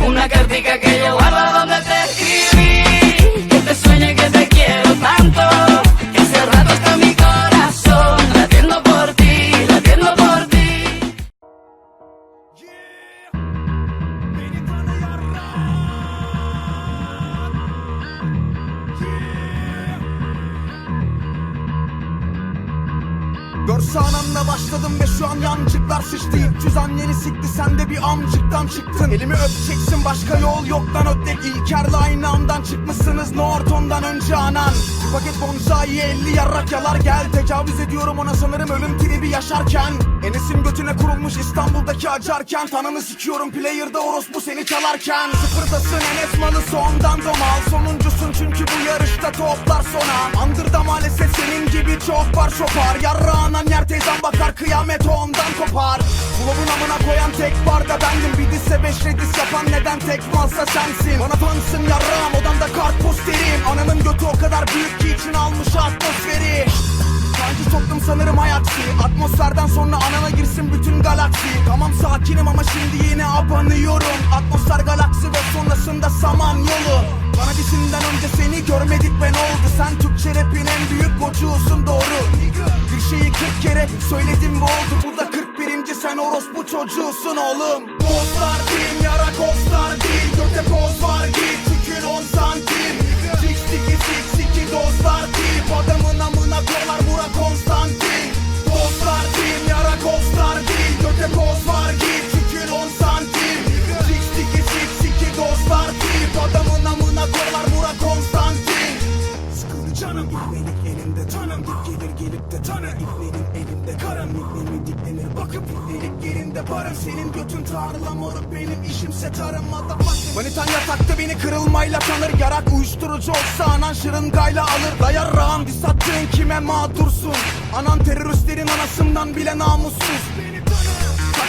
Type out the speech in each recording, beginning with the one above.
Una cartica que yo Görse anamla başladım ve şu an yancıklar sıçtı 300 anneni sikti sen de bir amcıktan çıktın. Elimi öpeceksin başka yol yok lan ötek İlker'le aynı andan çıkmışsınız Norton'dan önce anan. Bir paket bonsai 50 yarrak yalar. Gel Tecavüz ediyorum ona. Sanırım ölüm tribi yaşarken. Enes'in götüne kurulmuş İstanbul'daki acarken. Tanını sikiyorum player'da orospu seni çalarken. Sıfırdasın Enes malı sondan domal. Sonuncusun çünkü bu yarışta toplar sona. Andırda maalesef senin gibi çok var şopar Yarrağına yer teyzem bakar kıyamet ondan kopar. Bulabın amına koyan tek barda bendim. Bir disse beş redis yapan neden tek malsa sensin? Bana fansın yarrağım odamda kart posterim Ananın götü o kadar büyük ki için almış atmosferi. Sancı soktum sanırım hayaksi Atmosferden sonra anana girsin bütün galaksi. Tamam sakinim ama şimdi yine abanıyorum. Atmosfer galaksi ve sonrasında saman yolu. Bana disinden söyledim bu oldu? Bu da 41. sen orospu çocuğusun oğlum. Dostlar değil yara kostlar değil. Göte poz İbnelik elinde tanım Dip gelir gelip de tanı. İbnenin elinde karım İbnemi diplenir bakıp İbnelik yerinde barım Senin götün tarla moruk benim işimse tarım. Motherfucker. Manitan yatakta beni kırılmayla tanır. Yarak uyuşturucu olsa anan şırıngayla alır. Dayar rağım dis attığın kime mağdursun? Anan teröristlerin anasından bile namussuz. Beni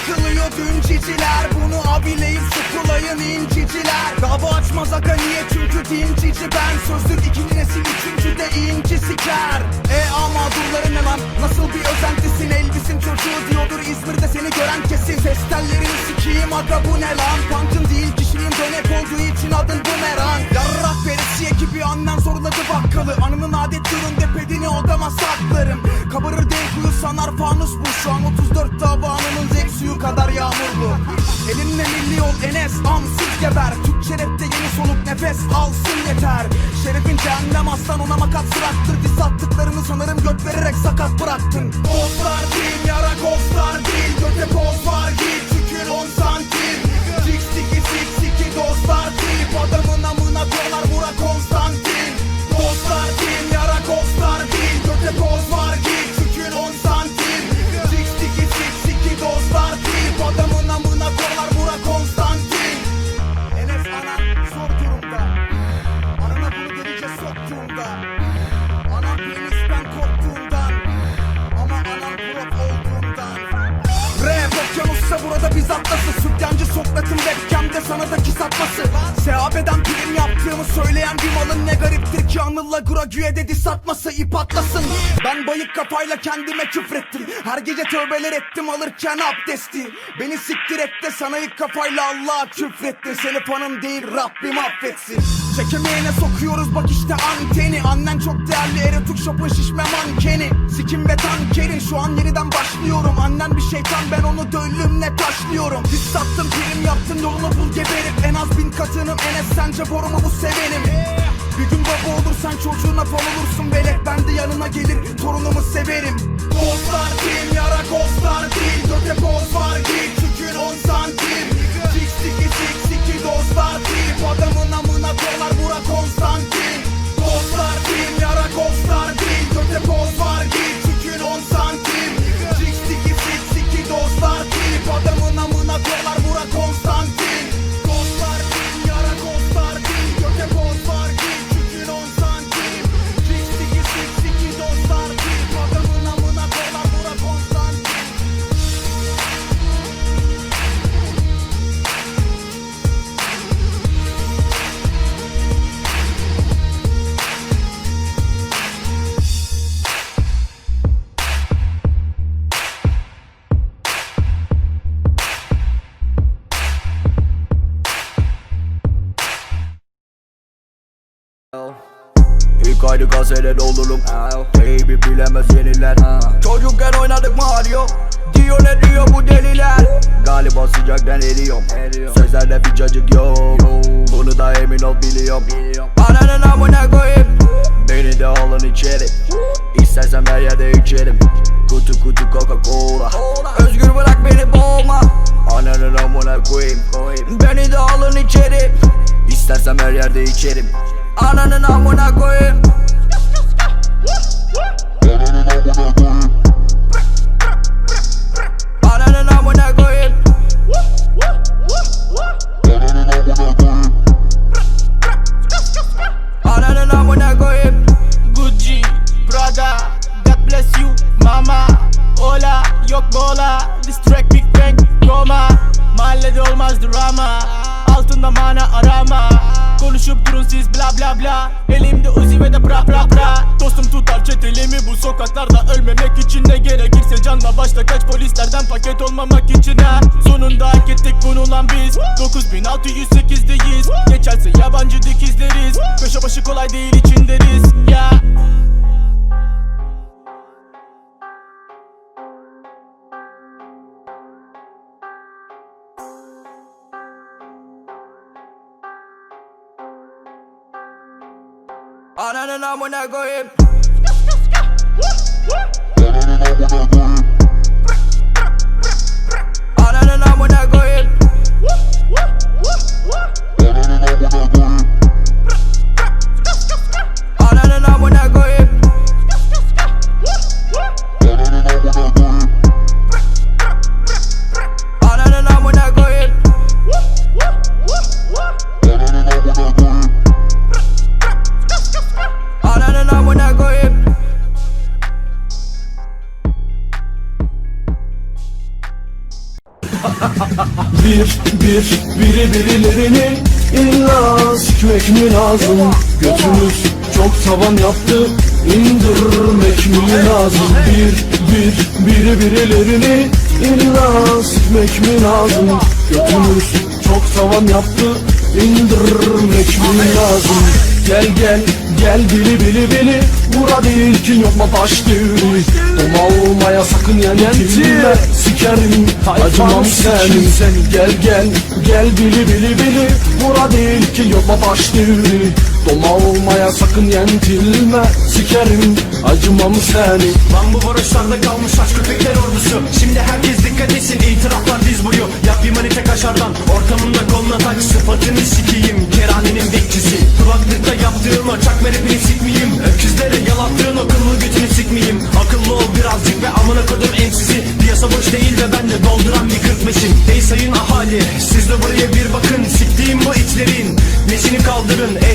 Takılıyor dünciciler Bunu abileyip sıkılayın inciciler. Dava açmaz aga niye? Çünkü dincici ben Sözlük ikinci nesil üçüncü de inci siker. E ama durları ne nasıl bir özentisin? Elbisin çocuğu diyordur İzmir'de seni gören kesin. Ses tellerini sikiyim aga bu ne lan? Punk'ın değil kişiliğim dönek olduğu için adın bumerang. Yarrak veresiye gibi annen zorladı bakkalı. Anımın adet üründe pedini odama saklarım. Kabarır denk kuyu sanar fanus bu. Şu an 34 tavanının zevk suyu kadar yağmurlu. Elimle milli yol Enes amsız geber. Türkçe rapte yeni soluk nefes alsın yeter. Şerefin cehennem aslan ona makat sıraktır Dis attıklarını sanırım göt vererek sakat bıraktın. Dostlar değil yara ghostlar değil Göte poz var git atlasın Sütyancı Sokrat'ın webcamde sana da kiss atması. Sehabeden prim yaptığımı söyleyen bir malın ne gariptir ki? Anıl'la Gragüe'de diss atması ip atlasın. Ben bayık kafayla kendime küfrettim. Her gece tövbeler ettim alırken abdesti Beni siktir et de sana ilk kafayla Allah'a küfrettin Seni fanım değil Rabbim affetsin. Çekemeyene sokuyoruz bak işte anteni. Annen çok değerli erotik shop'un şişme mankeni. Sikim ve tankerin şu an yeniden başlıyorum Annen bir şeytan ben onu döllümle taşlıyorum. Diz sattım prim yaptım yolunu bul geberip En az bin katınım Enes sence borumu bu sevenim. Bir gün baba olursan çocuğuna fon olursun. Velek ben de yanına gelir torunumu severim. Dostlar değil yara ghostlar değil İlk aydı kasede doldurum Teybi bilemez yeniler. Çocukken oynadık Mario Diyor ne diyor bu deliler? Galiba sıcaktan eriyorum. Sözlerde bir cacık yok. Bunu da emin ol biliyorum. Ananın amına koyayım. Beni de alın içeri. İstersen her yerde içerim. Kutu kutu Coca Cola. Özgür bırak beni boğma. Ananın amına koyayım. Beni de alın içeri. İstersem her yerde içerim Ananın amına koyayım. Ananın amına koyayım. Ananın amına koyayım. Gucci, Prada, God bless you, mama. Ola, yok bola, this track Big Bang, Roma. Mahallede olmaz drama, altında mana arama Konuşup durun siz bla bla bla. Elimde uzi ve de pra pra pra Dostum tutar çetelemi bu sokaklarda. Ölmemek için ne gerekirse canla başla. Kaç polislerden paket olmamak için ha. Sonunda hak ettik bunu lan biz. 9608'deyiz Geçerse yabancı dikizleriz. Köşe başı kolay değil için deriz Ya Ananın amına koyayım Ananın amına koyayım Ananın Bir, bir, biri birilerini illa sikmek mi lazım? Götünüz çok tavan yaptı indirmek mi lazım? Bir, bir, biri birilerini illa sikmek mi lazım? Götünüz çok tavan yaptı indirmek mi lazım Gel gel gel bili bili bili. Bura değil ki yok mu baş düğünü Doma olmaya sakın yentilme Sikerim acımam senin. Sen Gel gel gel bili bili bili. Bura değil ki yok mu baş düğünü Doma olmaya sakın yentilme Sikerim acımam senin Lan bu varoşlarda kalmış aç köpekler ordusu. Şimdi herkes dikkat etsin itiraflar diz boyu Yap bir manite kaşardan ortamında koluna tak Sıfatını sikeyim. Kerhanenin bekçisi. Kulaklıkta yaptığım çakma rapini sikmeyeyim. Öküzlere yalattığın o kıllı götünü sikmeyeyim. Akıllı ol birazcık ve amına kodum emsizi Piyasa boş değil ve ben de dolduran bir 45'im Ey sayın ahali siz de buraya bir bakın. Siktiğim bu itlerin Nesini kaldırın? bok